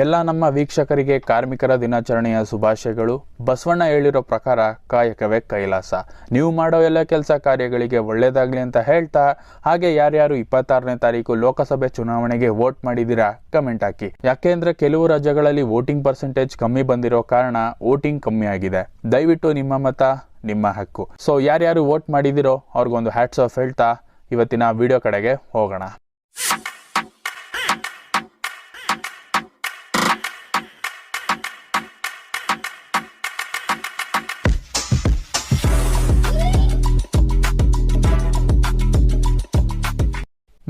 ಎಲ್ಲ ನಮ್ಮ ವೀಕ್ಷಕರಿಗೆ ಕಾರ್ಮಿಕರ ದಿನಾಚರಣೆಯ ಶುಭಾಶಯಗಳು. ಬಸವಣ್ಣ ಹೇಳಿರೋ ಪ್ರಕಾರ ಕಾಯಕವೇ ಕೈಲಾಸ. ನೀವು ಮಾಡೋ ಎಲ್ಲ ಕೆಲಸ ಕಾರ್ಯಗಳಿಗೆ ಒಳ್ಳೇದಾಗ್ಲಿ ಅಂತ ಹೇಳ್ತಾ, ಹಾಗೆ ಯಾರ್ಯಾರು ಇಪ್ಪತ್ತಾರನೇ ತಾರೀಕು ಲೋಕಸಭೆ ಚುನಾವಣೆಗೆ ವೋಟ್ ಮಾಡಿದ್ದೀರಾ ಕಮೆಂಟ್ ಹಾಕಿ. ಯಾಕೆಂದ್ರೆ ಕೆಲವು ರಾಜ್ಯಗಳಲ್ಲಿ ವೋಟಿಂಗ್ ಪರ್ಸೆಂಟೇಜ್ ಕಮ್ಮಿ ಬಂದಿರೋ ಕಾರಣ ವೋಟಿಂಗ್ ಕಮ್ಮಿ ಆಗಿದೆ. ದಯವಿಟ್ಟು ನಿಮ್ಮ ಮತ, ನಿಮ್ಮ ಹಕ್ಕು. ಸೊ ಯಾರ್ಯಾರು ವೋಟ್ ಮಾಡಿದಿರೋ ಅವ್ರಿಗೊಂದು ಹ್ಯಾಟ್ಸ್ ಆಫ್ ಹೇಳ್ತಾ, ಇವತ್ತಿನ ವಿಡಿಯೋ ಕಡೆಗೆ ಹೋಗೋಣ.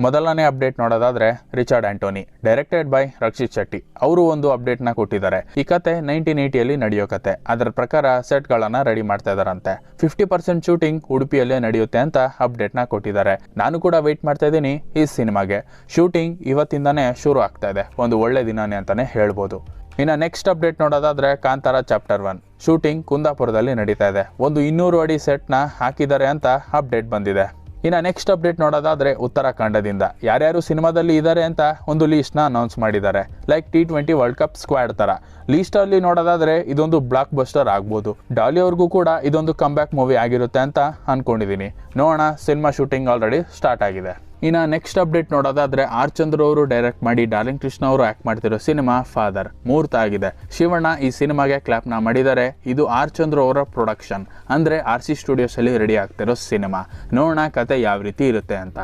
ಮೊದಲನೇ ಅಪ್ಡೇಟ್ ನೋಡೋದಾದ್ರೆ Richard Antony directed by Rakshit Shetty. ಅವರು ಒಂದು ಅಪ್ಡೇಟ್ನ ಕೊಟ್ಟಿದ್ದಾರೆ. ಈ ಕತೆ ನೈನ್ಟೀನ್ ಏಟಿಯಲ್ಲಿ ನಡೆಯೋ ಕತೆ. ಅದರ ಪ್ರಕಾರ ಸೆಟ್ ಗಳನ್ನ ರೆಡಿ ಮಾಡ್ತಾ ಇದಾರಂತೆ. ಫಿಫ್ಟಿ ಪರ್ಸೆಂಟ್ ಶೂಟಿಂಗ್ ಉಡುಪಿಯಲ್ಲೇ ನಡೆಯುತ್ತೆ ಅಂತ ಅಪ್ಡೇಟ್ನ ಕೊಟ್ಟಿದ್ದಾರೆ. ನಾನು ಕೂಡ ವೆಯ್ಟ್ ಮಾಡ್ತಾ ಇದ್ದೀನಿ ಈ ಸಿನಿಮಾಗೆ. ಶೂಟಿಂಗ್ ಇವತ್ತಿಂದಾನೇ ಶುರು ಆಗ್ತಾ ಇದೆ. ಒಂದು ಒಳ್ಳೆ ದಿನಾನೇ ಅಂತಾನೆ ಹೇಳ್ಬೋದು. ಇನ್ನು ನೆಕ್ಸ್ಟ್ ಅಪ್ಡೇಟ್ ನೋಡೋದಾದ್ರೆ ಕಾಂತಾರ ಚಾಪ್ಟರ್ ಒನ್ ಶೂಟಿಂಗ್ ಕುಂದಾಪುರದಲ್ಲಿ ನಡೀತಾ ಇದೆ. ಒಂದು ಇನ್ನೂರು ಅಡಿ ಸೆಟ್ನ ಹಾಕಿದ್ದಾರೆ ಅಂತ ಅಪ್ಡೇಟ್ ಬಂದಿದೆ. ಇನ್ನು ನೆಕ್ಸ್ಟ್ ಅಪ್ಡೇಟ್ ನೋಡೋದಾದರೆ ಉತ್ತರಾಖಂಡದಿಂದ. ಯಾರ್ಯಾರು ಸಿನಿಮಾದಲ್ಲಿ ಇದ್ದಾರೆ ಅಂತ ಒಂದು ಲೀಸ್ಟ್ನ ಅನೌನ್ಸ್ ಮಾಡಿದ್ದಾರೆ. Like T twenty world cup squad ಥರ ಲೀಸ್ಟಲ್ಲಿ ನೋಡೋದಾದರೆ ಇದೊಂದು ಬ್ಲಾಕ್ ಬಸ್ಟರ್ ಆಗ್ಬೋದು. ಡಾಲಿ ಅವ್ರಿಗೂ ಕೂಡ ಇದೊಂದು ಕಮ್ಬ್ಯಾಕ್ ಮೂವಿ ಆಗಿರುತ್ತೆ ಅಂತ ಅಂದ್ಕೊಂಡಿದ್ದೀನಿ ನೋಡೋಣ ಸಿನಿಮಾ ಶೂಟಿಂಗ್ ಆಲ್ರೆಡಿ ಸ್ಟಾರ್ಟ್ ಆಗಿದೆ. ಇನ್ನು ನೆಕ್ಸ್ಟ್ ಅಪ್ಡೇಟ್ ನೋಡೋದಾದ್ರೆ ಆರ್ ಚಂದ್ರ ಅವರು ಡೈರೆಕ್ಟ್ ಮಾಡಿ ಡಾರ್ಲಿಂಗ್ ಕೃಷ್ಣ ಅವರು ಆಕ್ಟ್ ಮಾಡ್ತಿರೋ ಸಿನಿಮಾ ಫಾದರ್ ಮೂರ್ತ ಆಗಿದೆ. ಶಿವಣ್ಣ ಈ ಸಿನಿಮಾಗೆ ಕ್ಲಾಪ್ನ ಮಾಡಿದ್ದಾರೆ. ಇದು ಆರ್ ಚಂದ್ರ ಅವರ ಪ್ರೊಡಕ್ಷನ್ ಅಂದ್ರೆ ಆರ್ ಸಿ ಸ್ಟುಡಿಯೋಸ್ ಅಲ್ಲಿ ರೆಡಿ ಆಗ್ತಿರೋ ಸಿನಿಮಾ. ನೋಡೋಣ ಕತೆ ಯಾವ ರೀತಿ ಇರುತ್ತೆ ಅಂತ.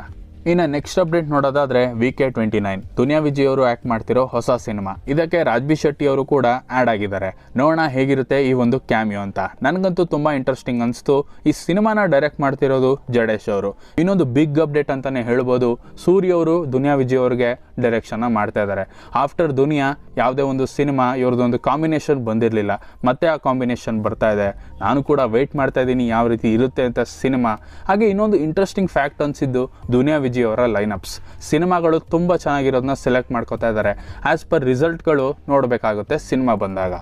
ಇನ್ನು ನೆಕ್ಸ್ಟ್ ಅಪ್ಡೇಟ್ ನೋಡೋದಾದ್ರೆ V K twenty nine Duniya Vijay ಅವರು ಆಕ್ಟ್ ಮಾಡ್ತಿರೋ ಹೊಸ ಸಿನಿಮಾ. ಇದಕ್ಕೆ ರಾಜ್ಬಿ ಶೆಟ್ಟಿ ಅವರು ಕೂಡ ಆಡ್ ಆಗಿದ್ದಾರೆ. ನೋಡೋಣ ಹೇಗಿರುತ್ತೆ ಈ ಒಂದು ಕ್ಯಾಮಿಯೋ ಅಂತ. ನನಗಂತೂ ತುಂಬಾ ಇಂಟ್ರೆಸ್ಟಿಂಗ್ ಅನಿಸ್ತು. ಈ ಸಿನಿಮಾನ ಡೈರೆಕ್ಟ್ ಮಾಡ್ತಿರೋದು ಜಡೇಶ್ ಅವರು. ಇನ್ನೊಂದು ಬಿಗ್ ಅಪ್ಡೇಟ್ ಅಂತಾನೆ ಹೇಳ್ಬೋದು. ಸೂರ್ಯ ಅವರು, ದುನಿಯಾ ವಿಜಯ್ ಅವ್ರಿಗೆ ಡೈರೆಕ್ಷನ್ ಮಾಡ್ತಾ ಇದ್ದಾರೆ. ಆಫ್ಟರ್ ದುನಿಯಾ, ಯಾವುದೇ ಒಂದು ಸಿನಿಮಾ ಇವ್ರದ್ದೊಂದು ಕಾಂಬಿನೇಷನ್ ಬಂದಿರಲಿಲ್ಲ. ಮತ್ತೆ ಆ ಕಾಂಬಿನೇಷನ್ ಬರ್ತಾ ಇದೆ. ನಾನು ಕೂಡ ವೆಯ್ಟ್ ಮಾಡ್ತಾ ಇದ್ದೀನಿ ಯಾವ ರೀತಿ ಇರುತ್ತೆ ಅಂತ ಸಿನಿಮಾ ಹಾಗೆ ಇನ್ನೊಂದು ಇಂಟ್ರೆಸ್ಟಿಂಗ್ ಫ್ಯಾಕ್ಟ್ ಅನಿಸಿದ್ದು ದುನಿಯಾ ವಿಜಯ್ ಅವರ ಲೈನಪ್ಸ್ ಸಿನಿಮಾಗಳು ತುಂಬ ಚೆನ್ನಾಗಿರೋದನ್ನ ಸೆಲೆಕ್ಟ್ ಮಾಡ್ಕೋತಾ ಇದ್ದಾರೆ. ಆ್ಯಸ್ ಪರ್ ರಿಸಲ್ಟ್ಗಳು ನೋಡಬೇಕಾಗುತ್ತೆ ಸಿನಿಮಾ ಬಂದಾಗ.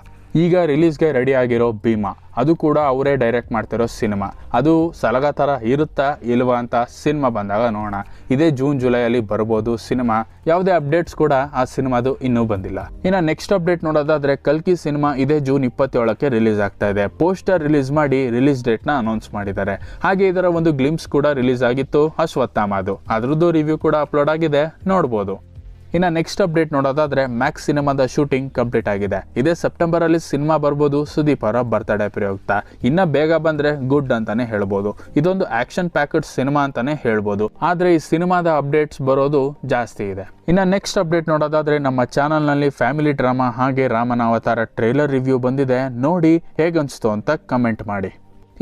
ಈಗ ರಿಲೀಸ್ಗೆ ರೆಡಿ ಆಗಿರೋ ಭೀಮಾ. ಅದು ಕೂಡ ಅವರೇ ಡೈರೆಕ್ಟ್ ಮಾಡ್ತಿರೋ ಸಿನಿಮಾ ಅದು ಸಲಗ ಥರ ಇರುತ್ತಾ ಇಲ್ವಾ ಅಂತ ಸಿನಿಮಾ ಬಂದಾಗ ನೋಡೋಣ. ಇದೇ ಜೂನ್ ಜುಲೈಯಲ್ಲಿ ಬರ್ಬೋದು ಸಿನಿಮಾ ಯಾವುದೇ ಅಪ್ಡೇಟ್ಸ್ ಕೂಡ ಆ ಸಿನಿಮಾದು ಇನ್ನೂ ಬಂದಿಲ್ಲ. ಇನ್ನು ನೆಕ್ಸ್ಟ್ ಅಪ್ಡೇಟ್ ನೋಡೋದಾದ್ರೆ ಕಲ್ಕಿ ಸಿನಿಮಾ ಇದೇ ಜೂನ್ ಇಪ್ಪತ್ತೇಳಕ್ಕೆ ರಿಲೀಸ್ ಆಗ್ತಾ ಇದೆ. ಪೋಸ್ಟರ್ ರಿಲೀಸ್ ಮಾಡಿ ರಿಲೀಸ್ ಡೇಟ್ನ ಅನೌನ್ಸ್ ಮಾಡಿದ್ದಾರೆ. ಹಾಗೆ ಇದರ ಒಂದು ಗ್ಲಿಮ್ಸ್ ಕೂಡ ರಿಲೀಸ್ ಆಗಿತ್ತು ಅಶ್ವತ್ಥಾಮ ಅದು ಅದರದ್ದು ರಿವ್ಯೂ ಕೂಡ ಅಪ್ಲೋಡ್ ಆಗಿದೆ. ನೋಡ್ಬೋದು. ಇನ್ನು ನೆಕ್ಸ್ಟ್ ಅಪ್ಡೇಟ್ ನೋಡೋದಾದ್ರೆ ಮ್ಯಾಕ್ಸ್ ಸಿನಿಮಾದ ಶೂಟಿಂಗ್ ಕಂಪ್ಲೀಟ್ ಆಗಿದೆ. ಇದೇ ಸೆಪ್ಟೆಂಬರ್ ಅಲ್ಲಿ ಸಿನಿಮಾ ಬರ್ಬೋದು, ಸುದೀಪ್ ಅವರ ಬರ್ತ್ಡೇ ಪ್ರಯುಕ್ತ. ಇನ್ನ ಬೇಗ ಬಂದ್ರೆ ಗುಡ್ ಅಂತಾನೆ ಹೇಳ್ಬೋದು. ಇದೊಂದು ಆಕ್ಷನ್ ಪ್ಯಾಕೆಟ್ ಸಿನಿಮಾ ಅಂತಾನೆ ಹೇಳ್ಬೋದು. ಆದ್ರೆ ಈ ಸಿನಿಮಾದ ಅಪ್ಡೇಟ್ಸ್ ಬರೋದು ಜಾಸ್ತಿ ಇದೆ. ಇನ್ನು ನೆಕ್ಸ್ಟ್ ಅಪ್ಡೇಟ್ ನೋಡೋದಾದ್ರೆ ನಮ್ಮ ಚಾನಲ್ನಲ್ಲಿ ಫ್ಯಾಮಿಲಿ ಡ್ರಾಮಾ ಹಾಗೆ ರಾಮನ ಅವತಾರ ಟ್ರೇಲರ್ ರಿವ್ಯೂ ಬಂದಿದೆ. ನೋಡಿ ಹೇಗನ್ಸ್ತು ಅಂತ ಕಮೆಂಟ್ ಮಾಡಿ.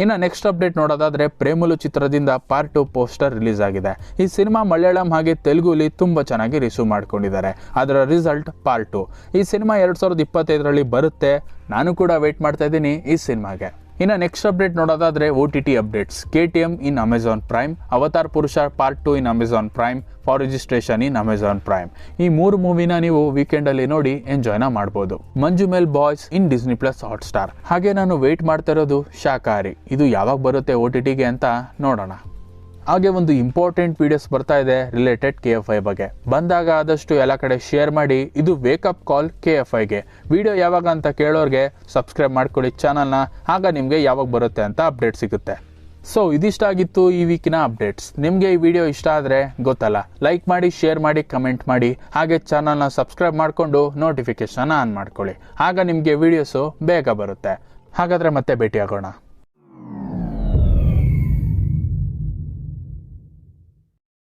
ಇನ್ನು ನೆಕ್ಸ್ಟ್ ಅಪ್ಡೇಟ್ ನೋಡೋದಾದ್ರೆ ಪ್ರೇಮಲು ಚಿತ್ರದಿಂದ ಪಾರ್ಟ್ ಟು ಪೋಸ್ಟರ್ ರಿಲೀಸ್ ಆಗಿದೆ. ಈ ಸಿನಿಮಾ ಮಲಯಾಳಂ ಹಾಗೆ ತೆಲುಗುಲಿ ತುಂಬ ಚೆನ್ನಾಗಿ ರಿಸೀವ್ ಮಾಡ್ಕೊಂಡಿದ್ದಾರೆ. ಅದರ ರಿಸಲ್ಟ್ ಪಾರ್ಟ್ ಟು ಈ ಸಿನಿಮಾ ಎರಡು ಸಾವಿರದ ಇಪ್ಪತ್ತೈದರಲ್ಲಿ ಬರುತ್ತೆ. ನಾನು ಕೂಡ ವೆಯ್ಟ್ ಮಾಡ್ತಾ ಇದ್ದೀನಿ ಈ ಸಿನಿಮಾಗೆ. ಇನ್ನು ನೆಕ್ಸ್ಟ್ ಅಪ್ಡೇಟ್ ನೋಡೋದಾದರೆ O T T updates K T M in Amazon Prime Avatar Purusha part two in Amazon Prime for registration in Amazon Prime ಈ ಮೂರು ಮೂವಿನ ನೀವು ವೀಕೆಂಡಲ್ಲಿ ನೋಡಿ ಎಂಜಾಯ್ನ ಮಾಡ್ಬೋದು. Manjummel boys in Disney plus Hotstar ಹಾಗೆ ನಾನು ವೆಯ್ಟ್ ಮಾಡ್ತಾ ಇರೋದು ಶಾಕಾಹಾರಿ. ಇದು ಯಾವಾಗ ಬರುತ್ತೆ ಓ ಟಿ ಟಿಗೆ ಅಂತ ನೋಡೋಣ. ಹಾಗೆ ಒಂದು ಇಂಪಾರ್ಟೆಂಟ್ ವಿಡಿಯೋಸ್ ಬರ್ತಾ ಇದೆ ರಿಲೇಟೆಡ್ ಕೆ ಎಫ್ ಐ ಬಗ್ಗೆ. ಬಂದಾಗ ಆದಷ್ಟು ಎಲ್ಲ ಕಡೆ ಶೇರ್ ಮಾಡಿ, ಇದು wake up call K F ಐಗೆ video ಯಾವಾಗ ಅಂತ ಕೇಳೋರಿಗೆ ಸಬ್ಸ್ಕ್ರೈಬ್ ಮಾಡ್ಕೊಳ್ಳಿ ಚಾನಲ್ನ ಆಗ ನಿಮಗೆ ಯಾವಾಗ ಬರುತ್ತೆ ಅಂತ ಅಪ್ಡೇಟ್ ಸಿಗುತ್ತೆ. ಸೊ ಇದಿಷ್ಟಾಗಿತ್ತು ಈ ವೀಕಿನ ಅಪ್ಡೇಟ್ಸ್ ನಿಮಗೆ ಈ ವಿಡಿಯೋ ಇಷ್ಟ ಆದರೆ ಗೊತ್ತಲ್ಲ ಲೈಕ್ ಮಾಡಿ ಶೇರ್ ಮಾಡಿ ಕಮೆಂಟ್ ಮಾಡಿ, ಹಾಗೆ ಚಾನಲ್ನ ಸಬ್ಸ್ಕ್ರೈಬ್ ಮಾಡಿಕೊಂಡು ನೋಟಿಫಿಕೇಶನ್ ಆನ್ ಮಾಡ್ಕೊಳ್ಳಿ. ಆಗ ನಿಮಗೆ ವಿಡಿಯೋಸು ಬೇಗ ಬರುತ್ತೆ. ಹಾಗಾದರೆ ಮತ್ತೆ ಭೇಟಿಯಾಗೋಣ.